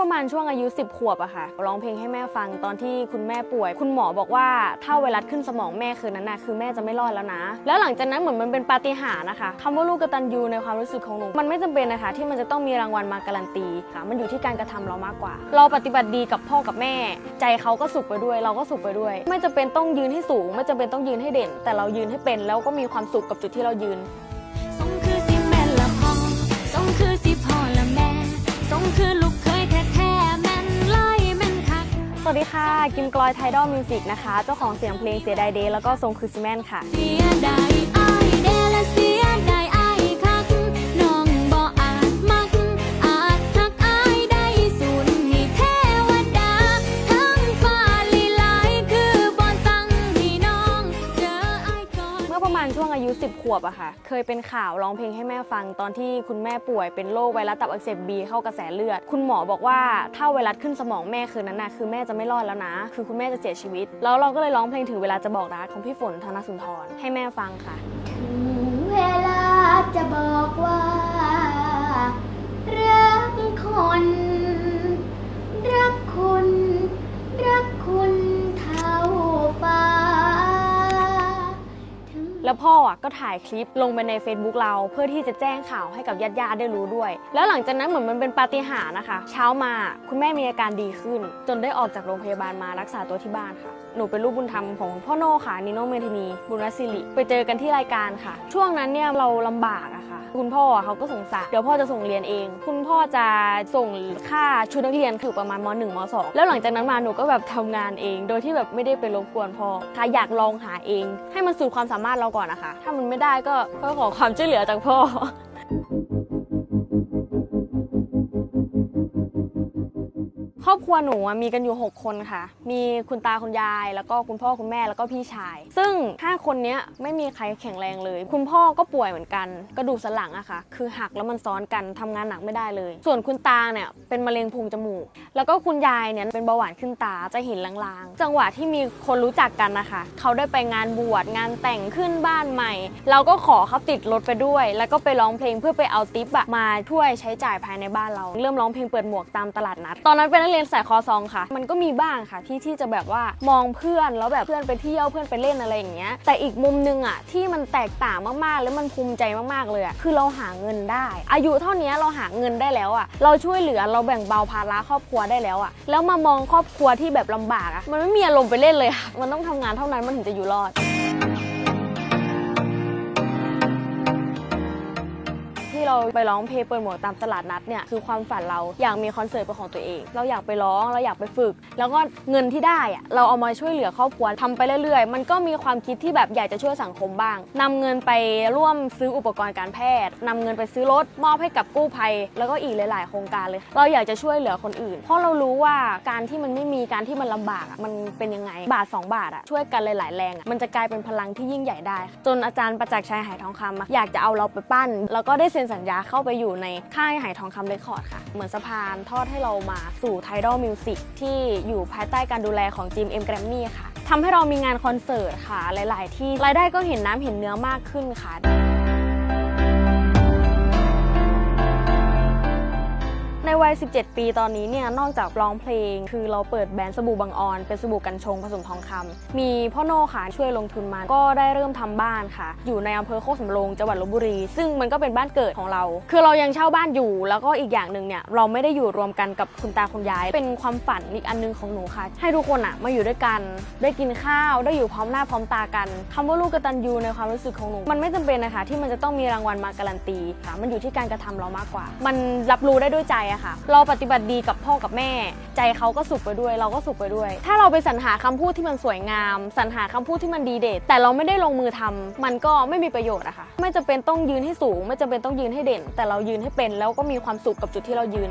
ประมาณช่วงอายุ 10 ขวบอะค่ะร้องเพลงให้แม่ฟังตอนที่คุณแม่ป่วย คุณหมอบอกว่าถ้าไวรัสขึ้นสมองแม่คืนนั้นนะคือแม่จะไม่รอดแล้วนะ แล้วหลังจากนั้นเหมือนมันเป็นปาฏิหาริย์นะคะคำว่าลูกกตัญญูในความรู้สึกของหนูมันไม่จำเป็นนะคะที่มันจะต้องมีรางวัลมาการันตีค่ะ มันอยู่ที่การกระทำเรามากกว่า เราปฏิบัติดีกับพ่อกับแม่ ใจเขาก็สุขไปด้วย เราก็สุขไปด้วย ไม่จำเป็นต้องยืนให้สูง ไม่จำเป็นต้องยืนให้เด่น แต่เรายืนให้เป็นแล้วก็มีความสุขกับจุดที่เรายืน ค่ะ กิมกลอยไทดอลมิวสิกนะคะ เจ้าของเสียงเพลงเสียดายเดย์แล้วก็ทรงคือซิแมนค่ะ อประมาณช่วงอายุ 10 ขวบอะค่ะ เคยเป็นข่าวร้องเพลงให้แม่ฟังตอนที่คุณแม่ป่วยเป็นโรคไวรัสตับอักเสบบีเข้ากระแสเลือด คุณหมอบอกว่าถ้าไวรัสขึ้นสมองแม่คืนนั้นน่ะคือแม่จะไม่รอดแล้วนะ คือคุณแม่จะเสียชีวิต แล้วเราก็เลยร้องเพลงถึงเวลาจะบอกรักของพี่ฝนธนสุนทรให้แม่ฟังค่ะ พ่ออะก็ถ่ายคลิปลงไปใน Facebook เรา เพื่อที่จะแจ้งข่าวให้กับญาติญาติๆได้รู้ด้วย แล้วหลังจากนั้นเหมือนมันเป็นปาฏิหาริย์นะคะ เช้ามาคุณแม่มีอาการดีขึ้น จนได้ออกจากโรงพยาบาลมารักษาตัวที่บ้านค่ะ หนูเป็นลูกบุญธรรมของพ่อโน่ค่ะนิโนเมทินี บุญรศิริไปเจอกันที่รายการค่ะ ช่วงนั้นเนี่ยเราลำบากอะค่ะ คุณพ่อเขาก็สงสารเดี๋ยวพ่อจะส่งเรียนเอง คุณพ่อจะส่งค่าชุดนักเรียนคือประมาณม .1 ม .2 แล้วหลังจากนั้นมาหนูก็แบบทำงานเอง โดยที่แบบไม่ได้ไปรบกวนพ่อค่ะอยากลองหาเอง ให้มันสุดความสามารถเราก่อนนะคะถ้ามันไม่ได้ก็ก็ขอความช่วยเหลือจากพ่อ รอบครัวหนูอะมีกันอยู่ 6 คนค่ะ มีคุณตาคุณยาย แล้วก็คุณพ่อคุณแม่แล้วก็พี่ชาย ซึ่ง 5 คนเนี้ยไม่มีใครแข็งแรงเลย คุณพ่อก็ป่วยเหมือนกัน กระดูกสันหลังอะค่ะ คือหักแล้วมันซ้อนกันทำงานหนักไม่ได้เลย ส่วนคุณตาเนี่ยเป็นมะเร็งพุงจมูก แล้วก็คุณยายเนี่ยเป็นเบาหวานขึ้นตาจะเห็นลางๆ จังหวะที่มีคนรู้จักกันนะคะเขาได้ไปงานบวชงานแต่งขึ้นบ้านใหม่ เราก็ขอเขาติดรถไปด้วย แล้วก็ไปร้องเพลงเพื่อไปเอาติปอะมาช่วยใช้จ่ายภายในบ้านเรา เริ่มร้องเพลงเปิดหมวกตามตลาดนัด ตอนนั้นเป็นนักเรียนสายคอซองค่ะ มันก็มีบ้างค่ะที่ที่จะแบบว่ามองเพื่อนแล้วแบบเพื่อนไปเที่ยวเพื่อนไปเล่นอะไรอย่างเงี้ย แต่อีกมุมนึงอะที่มันแตกต่างมากๆ แล้วมันภูมิใจมากๆเลยอะคือเราหาเงินได้ อายุเท่านี้เราหาเงินได้แล้วอะ เราช่วยเหลือเราแบ่งเบาภาระครอบครัวได้แล้วอะ แล้วมามองครอบครัวที่แบบลำบากอะมันไม่มีอารมณ์ไปเล่นเลยค่ะมันต้องทำงานเท่านั้นมันถึงจะอยู่รอด ที่เราไปร้องเพลงเปิดหมวกตามตลาดนัดเนี่ยคือความฝันเราอยากมีคอนเสิร์ตเป็นของตัวเอง เราอยากไปร้องเราอยากไปฝึก แล้วก็เงินที่ได้อะเราเอามาช่วยเหลือครอบครัวทำไปเรื่อยๆ มันก็มีความคิดที่แบบอยากจะช่วยสังคมบ้างนำเงินไปร่วมซื้ออุปกรณ์การแพทย์นำเงินไปซื้อรถมอบให้กับกู้ภัย แล้วก็อีกหลาย ๆ โครงการเลย เราอยากจะช่วยเหลือคนอื่น เพราะเรารู้ว่าการที่มันไม่มีการที่มันลำบากมันเป็นยังไงบาท 2 บาทอะช่วยกันหลาย ๆ แรงอะมันจะกลายเป็นพลังที่ยิ่งใหญ่ได้ จนอาจารย์ประจักษ์ชัยหายทองคำอะอยากจะเอาเราไปปั้น แล้วก็ได้เซ็นสัญญาเข้าไปอยู่ในค่ายหายทองคำเรคคอร์ดค่ะ เหมือนสะพานทอดให้เรามาสู่ไทดอลมิวสิกที่อยู่ภายใต้การดูแลของจิมเอ็มแกรมมี่ค่ะทำให้เรามีงานคอนเสิร์ตค่ะ หลาย ๆ ที่รายได้ก็เห็นน้ำเห็นเนื้อมากขึ้นค่ะ วัย 17 ปีตอนนี้เนี่ยนอกจากร้องเพลง คือเราเปิดแบรนด์สบู่บางออน เป็นสบู่กันชงผสมทองคำมีพ่อโน่ค่ะช่วยลงทุนมา ก็ได้เริ่มทำบ้านค่ะ อยู่ในอำเภอโคกสำโรงจังหวัดลบบุรี ซึ่งมันก็เป็นบ้านเกิดของเรา คือเรายังเช่าบ้านอยู่ แล้วก็อีกอย่างหนึ่งเนี่ยเราไม่ได้อยู่รวมกันกับคุณตาคุณยาย เป็นความฝันอีกอันหนึงของหนูค่ะ ให้ทุกคนอะมาอยู่ด้วยกัน ได้กินข้าว ได้อยู่พร้อมหน้าพร้อมตากันคำว่าลูกกตัญญูในความรู้สึกของหนู มันไม่จำเป็นนะคะที่มันจะต้องมีรางวัลมาการันตีค่ะ มันอยู่ที่การกระทำเรามากกว่า มันรับรู้ได้ด้วยใจอะค่ะเราปฏิบัติดีกับพ่อกับแม่ ใจเขาก็สุขไปด้วย เราก็สุขไปด้วย ถ้าเราไปสรรหาคำพูดที่มันสวยงาม สรรหาคำพูดที่มันดีเด่นแต่เราไม่ได้ลงมือทำมันก็ไม่มีประโยชน์อะค่ะไม่จำเป็นต้องยืนให้สูง ไม่จำเป็นต้องยืนให้เด่น แต่เรายืนให้เป็นแล้วก็มีความสุขกับจุดที่เรายืน